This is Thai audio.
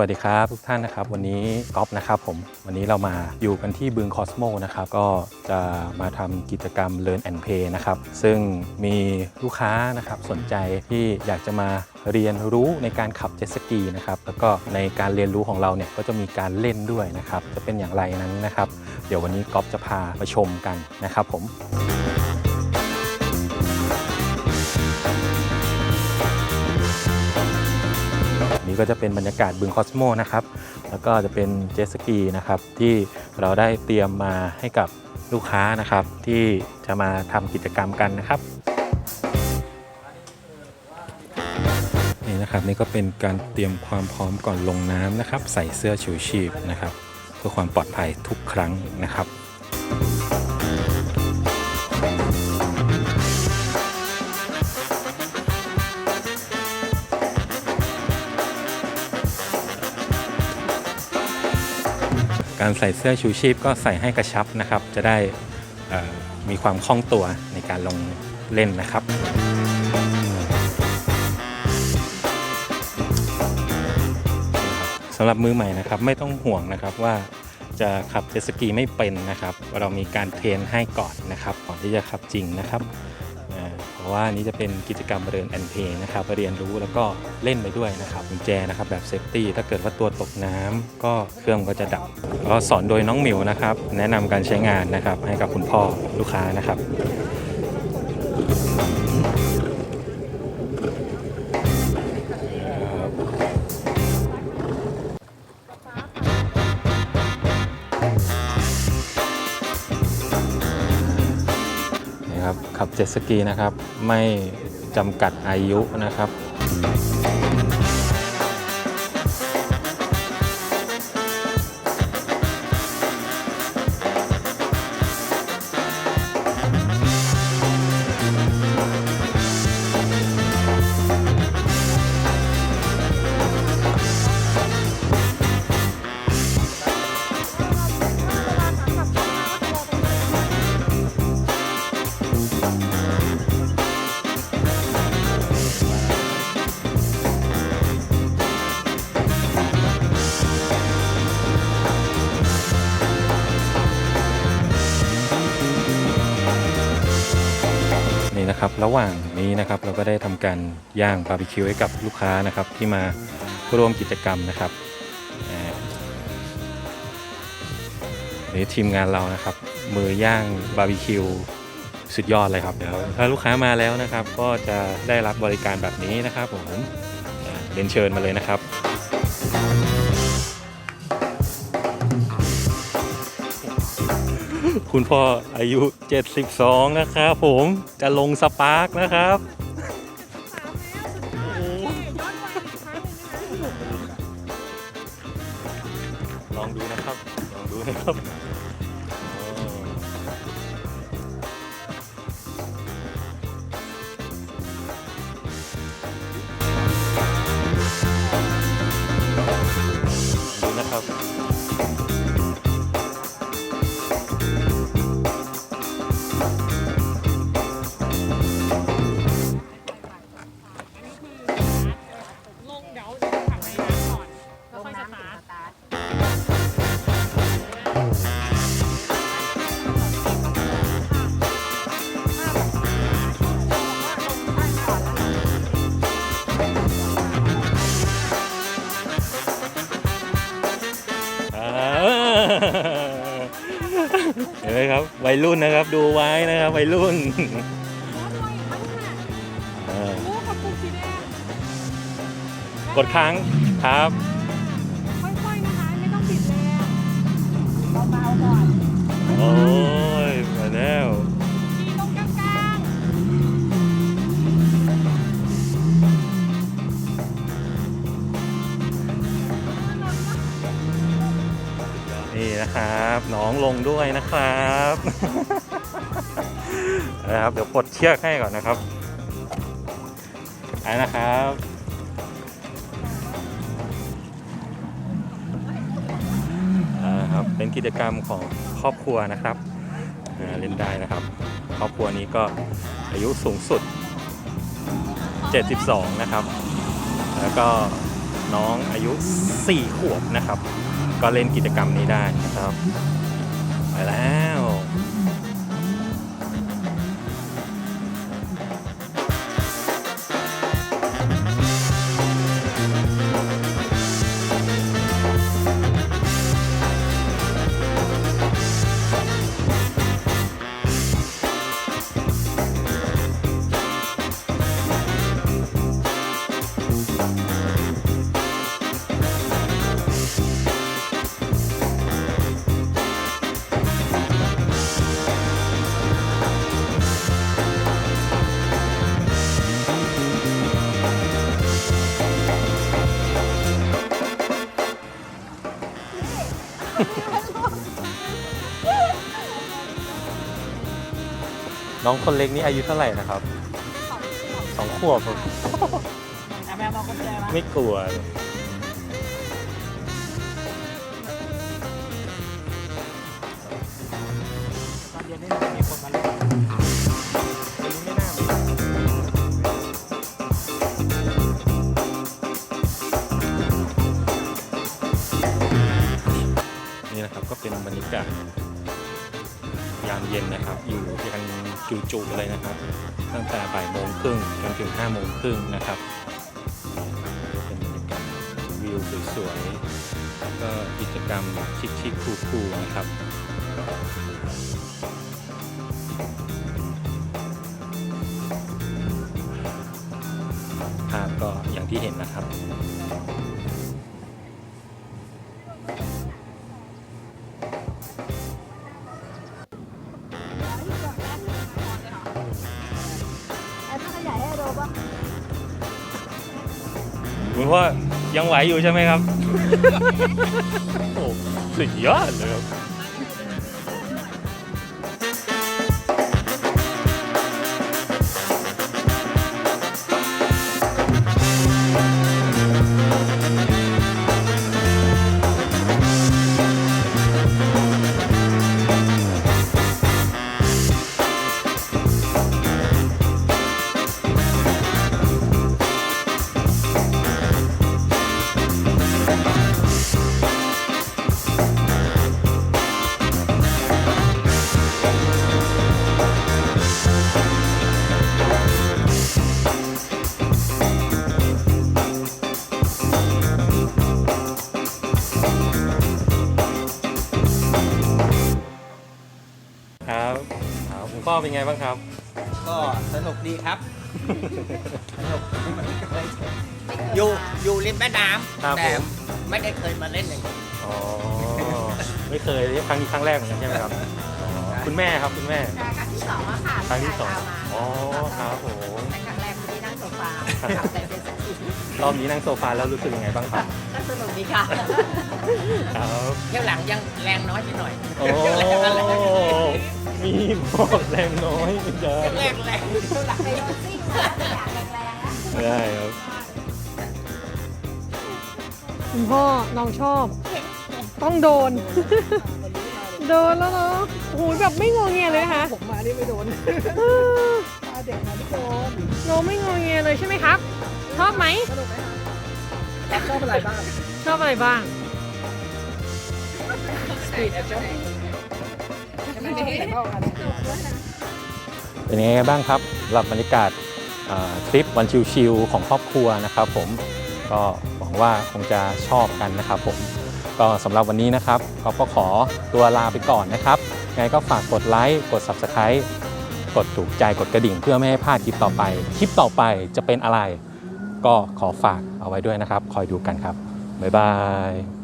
วัสดีครับทุกท่านนะครับ วันนี้ก๊อฟนะครับผมวันนี้เรามาอยู่กันที่บึงคอสโมนะครับก็จะมาทำกิจกรรม Learn and Play นะครับซึ่งมีลูกค้านะครับสนใจที่อยากจะมาเรียนรู้ในการขับเจ็ตสกีนะครับแล้วก็ในการเรียนรู้ของเราเนี่ยก็จะมีการเล่นด้วยนะครับจะเป็นอย่างไรนั้นนะครับ เดี๋ยววันนี้ก๊อฟจะพาไปชมกันนะครับผม ก็จะเป็นบรรยากาศบึงคอสโมนะครับ แล้วก็จะเป็นเจตสกีนะครับที่เราได้เตรียมมาให้กับลูกค้านะครับ ที่จะมาทำกิจกรรมกันนะครับนี่นะครับนี่ก็เป็นการเตรียมความพร้อมก่อนลงน้ำนะครับ ใส่เสื้อชูชีพนะครับ เพื่อความปลอดภัยทุกครั้งนะครับ การใส่เสื้อชูชีพก็ใส่ให้กระชับนะครับ จะได้มีความคล่องตัวในการลงเล่นนะครับสำหรับมือใหม่นะครับไม่ต้องห่วงนะครับว่าจะขับเจ็ตสกีไม่เป็นนะครับ เรามีการเทรนให้ก่อนนะครับก่อนที่จะขับจริงนะครับ ว่านี้จะเป็นกิจกรรมเรียนแอนเพนะครับเรียนรู้แล้วก็เล่นไปด้วยนะครับกุญแจนะครับแบบเซฟตี้ถ้าเกิดว่าตัวตกน้ำก็เครื่องก็จะดับก็สอนโดยน้องหมิวนะครับ แนะนำการใช้งานนะครับให้กับคุณพ่อลูกค้านะครับ จ็ตสกีนะครับ ไม่จำกัดอายุนะครับ นะครับ ระหว่างนี้นะครับเราก็ได้ทำการย่างบาร์บีคิวให้กับลูกค้านะครับ ที่มาร่วมกิจกรรมนะครับนี่ทีมงานเรานะครับ มือย่างบาร์บีคิวสุดยอดเลยครับเดี๋ยวถ้าลูกค้ามาแล้วนะครับ ก็จะได้รับบริการแบบนี้นะครับผมเรียนเชิญมาเลยนะครับ คุณพ่ออายุ 72 นะครับผมจะลงสปาร์กนะครับ ลองดูนะครับ ลองดูนะครับ เห็นไหมครับวัยรุ่นนะครับดูไว้นะครับวัยรุ่นอ่าโอ้ขอบคุณสีแดงกดค้างครับค่อยๆนะคะไม่ต้องบิดแรงเบาๆก่อนโอ้ยมาแล้ว น้องลงด้วยนะครับนะครับ เดี๋ยวปลดเชือกให้ก่อนนะครับไปนะครับอ่าครับ เป็นกิจกรรมของครอบครัวนะครับเล่นได้นะครับ ครอบครัวนี้ก็อายุสูงสุด 72 นะครับ แล้วก็น้องอายุ 4 ขวบนะครับ ก็เล่นกิจกรรมนี้ได้นะครับ ไปแล้ว น้องคนเล็กนี่อายุเท่าไหร่นะครับสองขวบ แม่บอกกุญแจมาไม่กลัวเลย จุเลยนะครับ ตั้งแต่บ่ายโมงครึ่งจนถึงห้าโมงครึ่งนะครับเป็นบรรยากาศวิวสวยๆแล้วก็กิจกรรมชิคๆคูลๆนะครับภาพก็อย่างที่เห็นนะครับ คุณพ่อยังไหวอยู่ใช่ไหมครับ โอ้สุดยอดเลยครับ เป็นไงบ้างครับ ก็สนุกดีครับ สนุกอยู่อยู่ริมแม่น้ครับำแต่ผม ไม่ได้เคยมาเล่นอย่างนี้อ๋อ ไม่เคยครั้งนี้ครั้งแรกเหมือนกันใช่ไหมครับอ๋อคุณแม่ครับคุณแม่ครั้งที่สองอะค่ะครั้งที่สองลูกชายพามาอ๋อครับผมในครั้งแรกที่นั่งโซฟาขับแต่เป็นสกีรอบนี้นั่งโซฟาแล้วรู้สึกยังไงบ้างครับ ก็สนุกดีค่ะ ครับ เที่ยวหลังยังแรงน้อยไปหน่อยโอ้ มีบอกแรงน้อยไม่ได้แรงแรงเที่ยวหรถซิ่งนะอยากแรงๆนะได้ครับคุณพ่อน้องชอบ ต้องโดน โดนแล้วเนาะโอ้โหแบบไม่งอแงเลยนะคะผมมานี่ไม่โดนเออพาเด็กมาไม่โดนน้องไม่งอแงเลยใช่ไหมครับ ชอบไหมสนุกไหมชอบอะไรบ้าง ชอบอะไรบ้างสปี เป็นยังไงบ้างครับสำหรับบรรยากาศทริปวันชิลๆของครอบครัวนะครับ ผมก็หวังว่าคงจะชอบกันนะครับผมก็สำหรับวันนี้นะครับก็ขอตัวลาไปก่อนนะครับไงก็ฝากกดไลค์กด Subscribe กดถูกใจกดกระดิ่งเพื่อไม่ให้พลาดคลิปต่อไป คลิปต่อไปจะเป็นอะไร ก็ขอฝากเอาไว้ด้วยนะครับ คอยดูกันครับ บ๊ายบาย